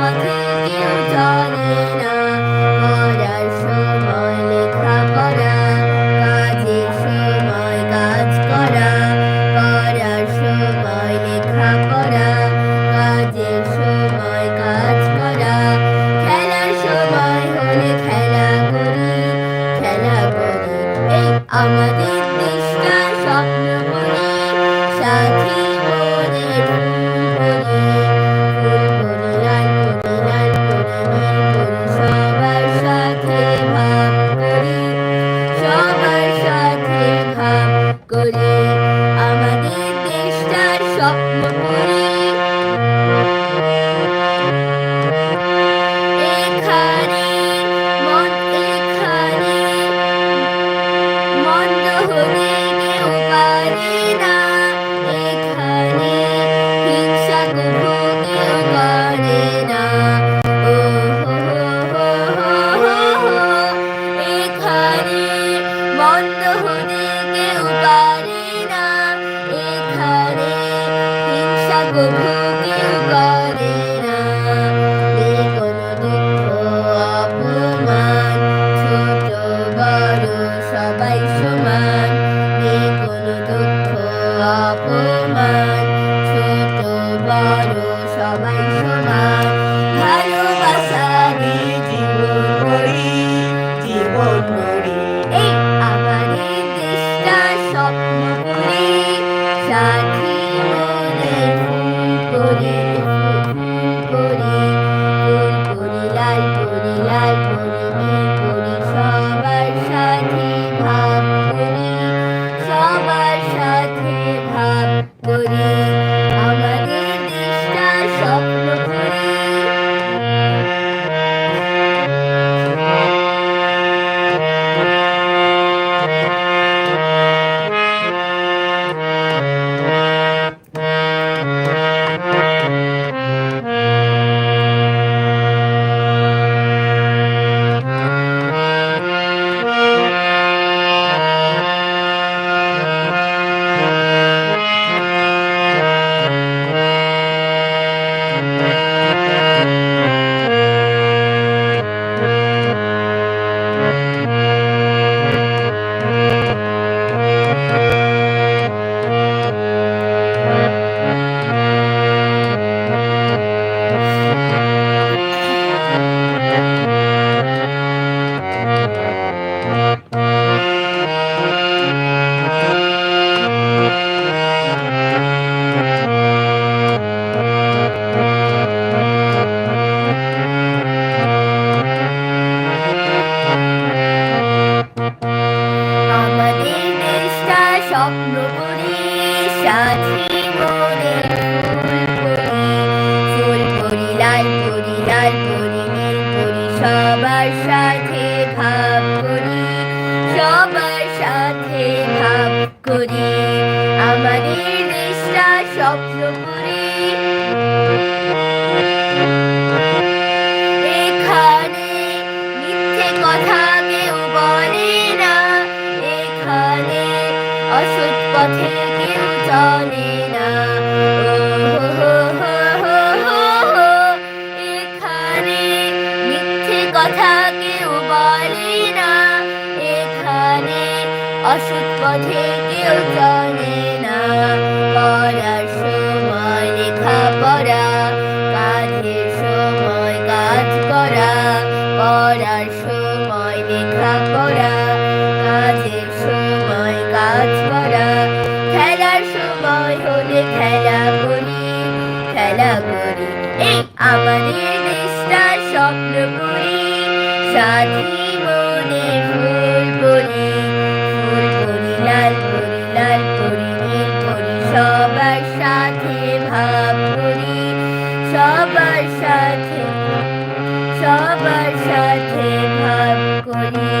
অসৎ কভু কেউ করে না। কোনো দুঃখ অপমান, ছোট বড় সবাই সমান। কোনো দুঃখ অপমান, ছোট বড় সবাই সমান। ভালোবাসা নিয়ে জীবন করি জীবন করি এই আমাদের দেশটা স্বপ্ন করি সাথী সবার সাথে ভাব করি, সবার সাথে ভাব করি। আমাদের দেশটা স্বপ্ন করি। এখানে মিথ্যে কথা কেউ বলে না। এখানে অসৎ পথে কেউ চলে কথা কেউ বলে না। এখানে অসৎ পথে কেউ চলে না। পড়ার সময় লেখা পড়া কাজের সময় কাজ করা। পড়ার সময় লেখা পড়া কাজের সময় কাজ করা। খেলার সময় হলে খেলা করি খেলা করি। আমাদের দেশটা স্বপ্ন করি সাথী মনে ফুল করি ফুল করি লাল করি লাল করি নীল করি সবার সাথে ভাব করি সবার সাথে সবার সাথে ভাব করি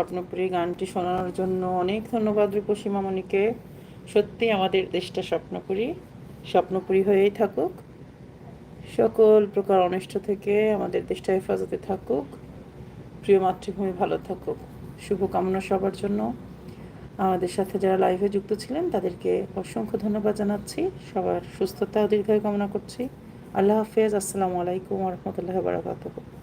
স্বপ্নপুরী গানটি শোনানোর জন্য অনেক ধন্যবাদ রূপসী মামনিকে। সত্যি আমাদের দেশটা স্বপ্নপুরী স্বপ্নপুরী হয়েই থাকুক। সকল প্রকার অনিষ্ট থেকে আমাদের দেশটা হেফাজতে থাকুক। প্রিয় মাতৃভূমি ভালো থাকুক। শুভকামনা সবার জন্য। আমাদের সাথে যারা লাইভে যুক্ত ছিলেন, তাদেরকে অসংখ্য ধন্যবাদ জানাচ্ছি। সবার সুস্থতা ও দীর্ঘায়ু কামনা করছি। আল্লাহ হাফেজ। আসসালামু আলাইকুম রহমতুল্লাহ বারাকাতুহ।